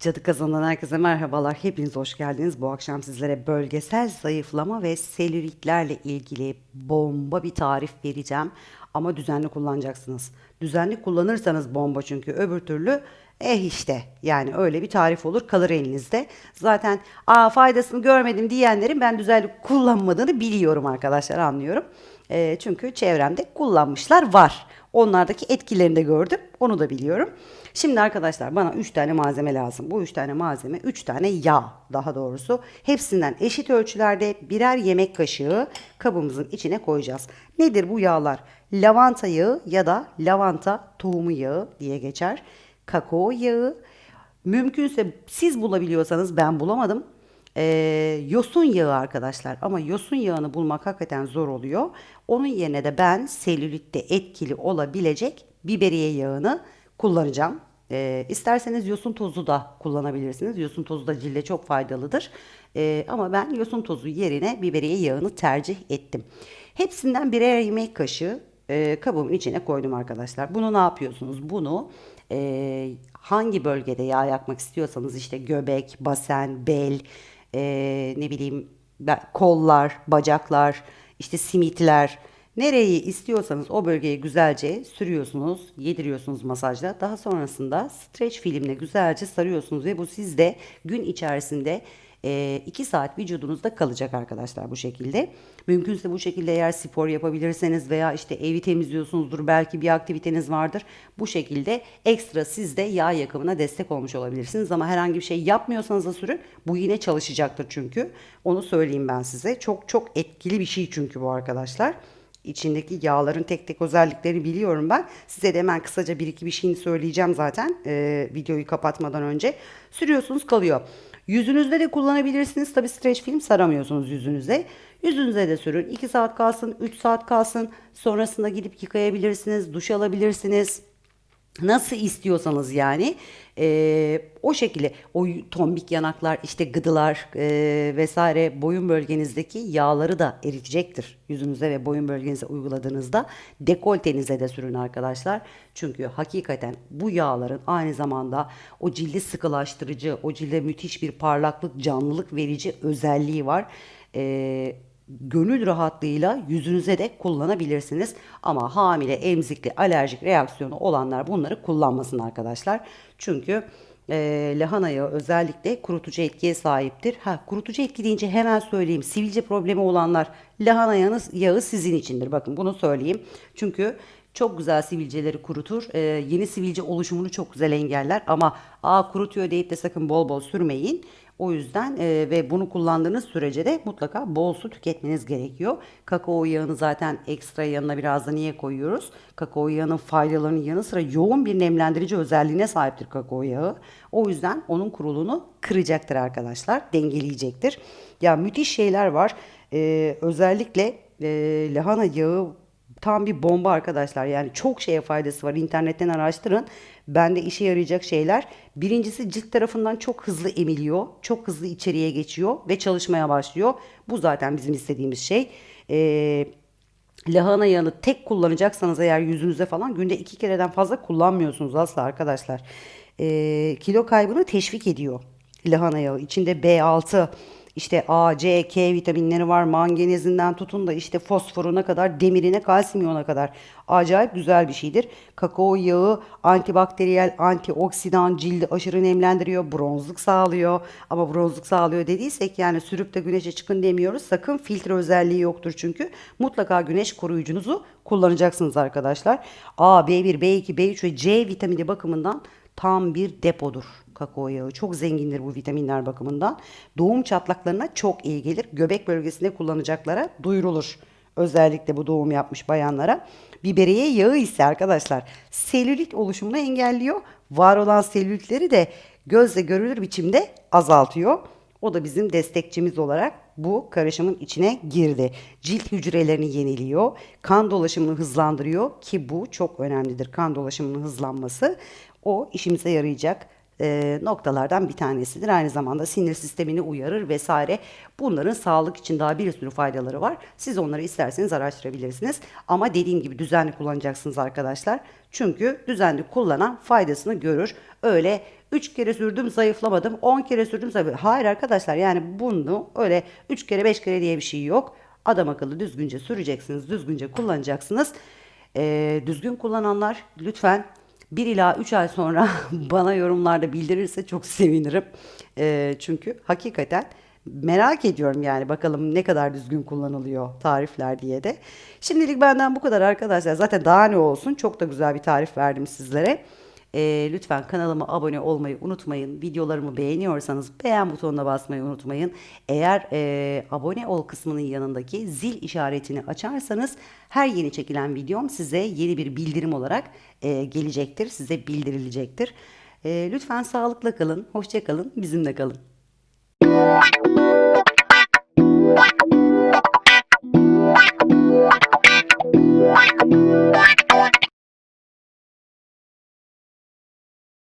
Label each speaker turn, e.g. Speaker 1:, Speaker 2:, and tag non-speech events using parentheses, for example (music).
Speaker 1: Cadı Kazan'dan herkese merhabalar. Hepiniz hoş geldiniz. Bu akşam sizlere bölgesel zayıflama ve selülitlerle ilgili bomba bir tarif vereceğim. Ama düzenli kullanacaksınız. Düzenli kullanırsanız bomba çünkü öbür türlü eh işte yani öyle bir tarif olur kalır elinizde. Zaten aa faydasını görmedim diyenlerin ben düzenli kullanmadığını biliyorum arkadaşlar anlıyorum. Eee, çünkü çevremde kullanmışlar var. Onlardaki etkilerini de gördüm. Onu da biliyorum. Şimdi arkadaşlar bana 3 tane malzeme lazım. Bu 3 tane malzeme 3 tane yağ daha doğrusu. Hepsinden eşit ölçülerde birer yemek kaşığı kabımızın içine koyacağız. Nedir bu yağlar? Lavanta yağı ya da lavanta tohumu yağı diye geçer. Kakao yağı. Mümkünse siz bulabiliyorsanız ben bulamadım. Ee, yosun yağı arkadaşlar ama yosun yağını bulmak hakikaten zor oluyor. Onun yerine de ben selülitte etkili olabilecek biberiye yağını kullanacağım. Ee, isterseniz yosun tozu da kullanabilirsiniz. Yosun tozu da cilde çok faydalıdır. Ee, ama ben yosun tozu yerine biberiye yağını tercih ettim. Hepsinden birer yemek kaşığı e, kabımın içine koydum arkadaşlar. Bunu ne yapıyorsunuz? Bunu e, hangi bölgede yağ yakmak istiyorsanız işte göbek, basen, bel, e, ne bileyim kollar, bacaklar, işte simitler nereyi istiyorsanız o bölgeye güzelce sürüyorsunuz, yediriyorsunuz masajla. Daha sonrasında streç filmle güzelce sarıyorsunuz ve bu sizde gün içerisinde 2 saat vücudunuzda kalacak arkadaşlar bu şekilde. Mümkünse bu şekilde eğer spor yapabilirseniz veya işte evi temizliyorsunuzdur belki bir aktiviteniz vardır. Bu şekilde ekstra siz de yağ yakımına destek olmuş olabilirsiniz. Ama herhangi bir şey yapmıyorsanız da sürün bu yine çalışacaktır çünkü. Onu söyleyeyim ben size. Çok çok etkili bir şey çünkü bu arkadaşlar. İçindeki yağların tek tek özelliklerini biliyorum ben. Size de hemen kısaca bir iki bir şeyini söyleyeceğim zaten e, videoyu kapatmadan önce. Sürüyorsunuz kalıyor. Yüzünüzde de kullanabilirsiniz. Tabi streç film saramıyorsunuz yüzünüze. Yüzünüze de sürün. 2 saat kalsın, 3 saat kalsın. Sonrasında gidip yıkayabilirsiniz, duş alabilirsiniz. Nasıl istiyorsanız yani Ee, o şekilde o tombik yanaklar işte gıdılar ee, vesaire boyun bölgenizdeki yağları da eritecektir yüzünüze ve boyun bölgenize uyguladığınızda. Dekoltenize de sürün arkadaşlar. Çünkü hakikaten bu yağların aynı zamanda o cildi sıkılaştırıcı o cilde müthiş bir parlaklık canlılık verici özelliği var. Ee, gönül rahatlığıyla yüzünüze de kullanabilirsiniz. Ama hamile, emzikli, alerjik reaksiyonu olanlar bunları kullanmasın arkadaşlar. Çünkü e, lahana yağı özellikle kurutucu etkiye sahiptir. Ha, kurutucu etki deyince hemen söyleyeyim. Sivilce problemi olanlar lahana yağı, sizin içindir. Bakın bunu söyleyeyim. Çünkü çok güzel sivilceleri kurutur. Ee, yeni sivilce oluşumunu çok güzel engeller. Ama aa kurutuyor deyip de sakın bol bol sürmeyin. O yüzden e, ve bunu kullandığınız sürece de mutlaka bol su tüketmeniz gerekiyor. Kakao yağını zaten ekstra yanına biraz da niye koyuyoruz? Kakao yağının faydalarının yanı sıra yoğun bir nemlendirici özelliğine sahiptir kakao yağı. O yüzden onun kuruluğunu kıracaktır arkadaşlar, dengeleyecektir. Ya müthiş şeyler var. Ee, özellikle e, lahana yağı tam bir bomba arkadaşlar. Yani çok şeye faydası var. İnternetten araştırın. Bende işe yarayacak şeyler. Birincisi cilt tarafından çok hızlı emiliyor. Çok hızlı içeriye geçiyor ve çalışmaya başlıyor. Bu zaten bizim istediğimiz şey. Ee, lahana yağını tek kullanacaksanız eğer yüzünüze falan günde iki kereden fazla kullanmıyorsunuz asla arkadaşlar. Ee, kilo kaybını teşvik ediyor lahana yağı. İçinde B6, işte A, C, K vitaminleri var. Manganizinden tutun da işte fosforuna kadar, demirine, kalsiyumuna kadar. Acayip güzel bir şeydir. Kakao yağı antibakteriyel, antioksidan, cildi aşırı nemlendiriyor, bronzluk sağlıyor. Ama bronzluk sağlıyor dediysek yani sürüp de güneşe çıkın demiyoruz. Sakın filtre özelliği yoktur çünkü. Mutlaka güneş koruyucunuzu kullanacaksınız arkadaşlar. A, B1, B2, B3 ve C vitamini bakımından tam bir depodur kakao yağı. Çok zengindir bu vitaminler bakımından. Doğum çatlaklarına çok iyi gelir. Göbek bölgesinde kullanacaklara duyurulur. Özellikle bu doğum yapmış bayanlara. Biberiye yağı ise arkadaşlar selülit oluşumunu engelliyor. Var olan selülitleri de gözle görülür biçimde azaltıyor. O da bizim destekçimiz olarak bu karışımın içine girdi. Cilt hücrelerini yeniliyor, kan dolaşımını hızlandırıyor ki bu çok önemlidir. Kan dolaşımının hızlanması o işimize yarayacak e, noktalardan bir tanesidir. Aynı zamanda sinir sistemini uyarır vesaire. Bunların sağlık için daha bir sürü faydaları var. Siz onları isterseniz araştırabilirsiniz. Ama dediğim gibi düzenli kullanacaksınız arkadaşlar. Çünkü düzenli kullanan faydasını görür. Öyle 3 kere sürdüm zayıflamadım, 10 kere sürdüm zayıflamadım. Hayır arkadaşlar yani bunu öyle 3 kere 5 kere diye bir şey yok. Adam akıllı düzgünce süreceksiniz, düzgünce kullanacaksınız. Ee, düzgün kullananlar lütfen 1 ila 3 ay sonra (laughs) bana yorumlarda bildirirse çok sevinirim. Ee, çünkü hakikaten merak ediyorum yani bakalım ne kadar düzgün kullanılıyor tarifler diye de. Şimdilik benden bu kadar arkadaşlar. Zaten daha ne olsun çok da güzel bir tarif verdim sizlere. Ee, lütfen kanalıma abone olmayı unutmayın. Videolarımı beğeniyorsanız beğen butonuna basmayı unutmayın. Eğer e, abone ol kısmının yanındaki zil işaretini açarsanız her yeni çekilen videom size yeni bir bildirim olarak e, gelecektir. Size bildirilecektir. E, lütfen sağlıkla kalın, hoşça kalın, bizimle kalın.